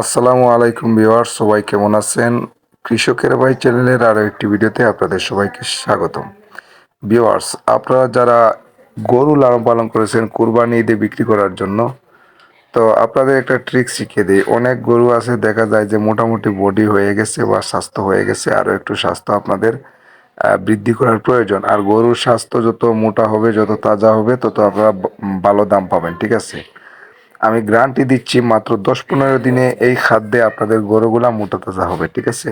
আসসালামু আলাইকুম ভিউয়ার সবাই কেমন আছেন? কৃষকের ভাই চ্যানেলের আরও একটি ভিডিওতে আপনাদের সবাইকে স্বাগতম। ভিউয়ার্স, আপনারা যারা গরু লালন পালন করেছেন, কুরবানি ঈদে বিক্রি করার জন্য, তো আপনাদের একটা ট্রিক শিখিয়ে দিই। অনেক গরু আছে, দেখা যায় যে মোটামুটি বডি হয়ে গেছে বা স্বাস্থ্য হয়ে গেছে, আরও একটু স্বাস্থ্য আপনাদের বৃদ্ধি করার প্রয়োজন। আর গরুর স্বাস্থ্য যত মোটা হবে, যত তাজা হবে, তত আপনারা ভালো দাম পাবেন, ঠিক আছে? আমি গ্যারান্টি দিচ্ছি মাত্র দশ পনেরো দিনে এই খাদ্যে আপনাদের গরুগুলা মোটা তাজা হবে ঠিক আছে?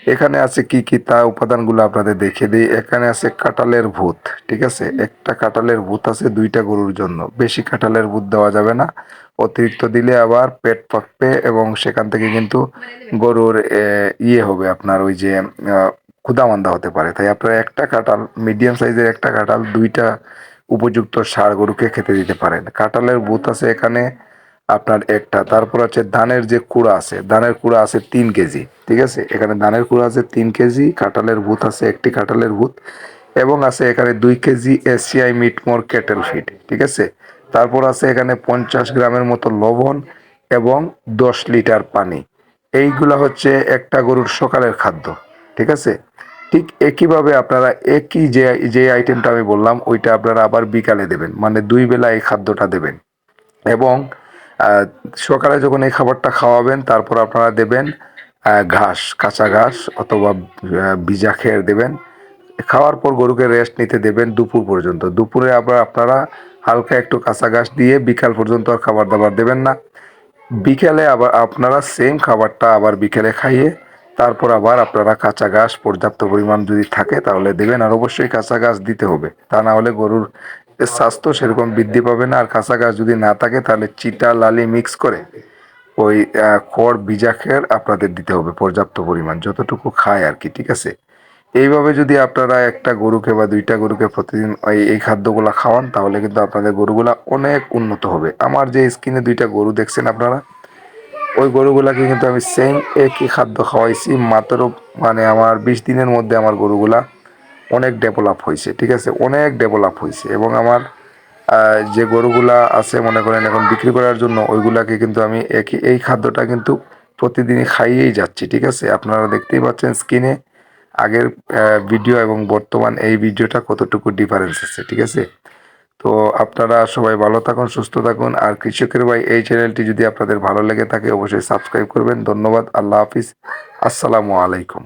এখানে আছে কি কি তা উপাদানগুলো আপনাদের দেখে দিই। এখানে আছে কাঁঠালের ভূত ঠিক আছে? একটা কাঁঠালের ভূত আছে দুইটা গরুর জন্য। বেশি কাঁঠালের ভূত দেওয়া যাবে না। অতিরিক্ত দিলে আবার পেট পাকবে এবং সেখান থেকে কিন্তু গরুর ইয়ে হবে আপনার ওই যে আহ, ক্ষুধামান্দা হতে পারে। তাই আপনার একটা কাঁঠাল মিডিয়াম সাইজের একটা কাঁঠাল দুইটা উপযুক্ত সার গরুকে খেতে দিতে পারেন। কাঁঠালের বুথ আছে এখানে আপনার একটা। তারপর আছে ধানের যে কুড়া আছে, ধানের কুড়া আছে তিন কেজি, ঠিক আছে? এখানে ধানের কুড়া আছে তিন কেজি, কাঁঠালের বুথ আছে একটি কাঁঠালের বুথ এবং আছে এখানে দুই কেজি এসিআই মিটমোর ক্যাটেল ফিড, ঠিক আছে? তারপর আছে এখানে পঞ্চাশ গ্রামের মতো লবণ এবং দশ লিটার পানি। এইগুলা হচ্ছে একটা গরুর সকালের খাদ্য, ঠিক আছে? ঠিক একইভাবে আপনারা একই যে যে আইটেমটা আমি বললাম, ওইটা আপনারা আবার বিকালে দেবেন। মানে দুই বেলা এই খাদ্যটা দেবেন। এবং সকালে যখন এই খাবারটা খাওয়াবেন, তারপর আপনারা দেবেন ঘাস, কাঁচা ঘাস অথবা ভিজা খেয়ে দেবেন। খাওয়ার পর গরুকে রেস্ট নিতে দেবেন দুপুর পর্যন্ত। দুপুরে আবার আপনারা হালকা একটু কাঁচা ঘাস দিয়ে বিকাল পর্যন্ত আর খাবার দাবার দেবেন না। বিকেলে আবার আপনারা সেম খাবারটা আবার বিকেলে খাইয়ে তারপর আবার আপনারা কাঁচা ঘাস, পর্যাপ্ত পরিমাণ যদি থাকে তাহলে দেবেন আর অবশ্যই কাঁচা ঘাস দিতে হবে। তা না হলে গরুর স্বাস্থ্য সেরকম বৃদ্ধি পাবে না। আর কাঁচা ঘাস যদি না থাকে তাহলে চিটা লালি মিক্স করে ওই খড়, ভিজা খের আপনাদের দিতে হবে পর্যাপ্ত পরিমাণ, যতটুকু খায় আর কি, ঠিক আছে? এইভাবে যদি আপনারা একটা গরুকে বা দুইটা গরুকে প্রতিদিন এই এই খাদ্যগুলা খাওয়ান তাহলে কিন্তু আপনাদের গরুগুলা অনেক উন্নত হবে। আমার যে স্কিনে দুইটা গরু দেখছেন আপনারা ওই গরুগুলাকে কিন্তু আমি সেম একই খাদ্য খাওয়াইছি, মাত্র মানে আমার বিশ দিনের মধ্যে আমার গরুগুলা অনেক ডেভেলপ হয়েছে ঠিক আছে? অনেক ডেভেলপ হয়েছে এবং আমার যে গরুগুলা আছে মনে করেন এখন বিক্রি করার জন্য, ওইগুলাকে কিন্তু আমি একই, এই খাদ্যটা কিন্তু প্রতিদিনই খাইয়েই যাচ্ছি, ঠিক আছে? আপনারা দেখতেই পাচ্ছেন স্ক্রিনে আগের ভিডিও এবং বর্তমান এই ভিডিওটা কতটুকু ডিফারেন্স আছে, ঠিক আছে? তো আপনারা সবাই ভালো থাকুন, সুস্থ থাকুন। আর কৃষকের ভাই, এই চ্যানেলটি যদি আপনাদের ভালো লেগে থাকে, অবশ্যই সাবস্ক্রাইব করবেন। ধন্যবাদ, আল্লাহ হাফিজ। আসসালামু আলাইকুম।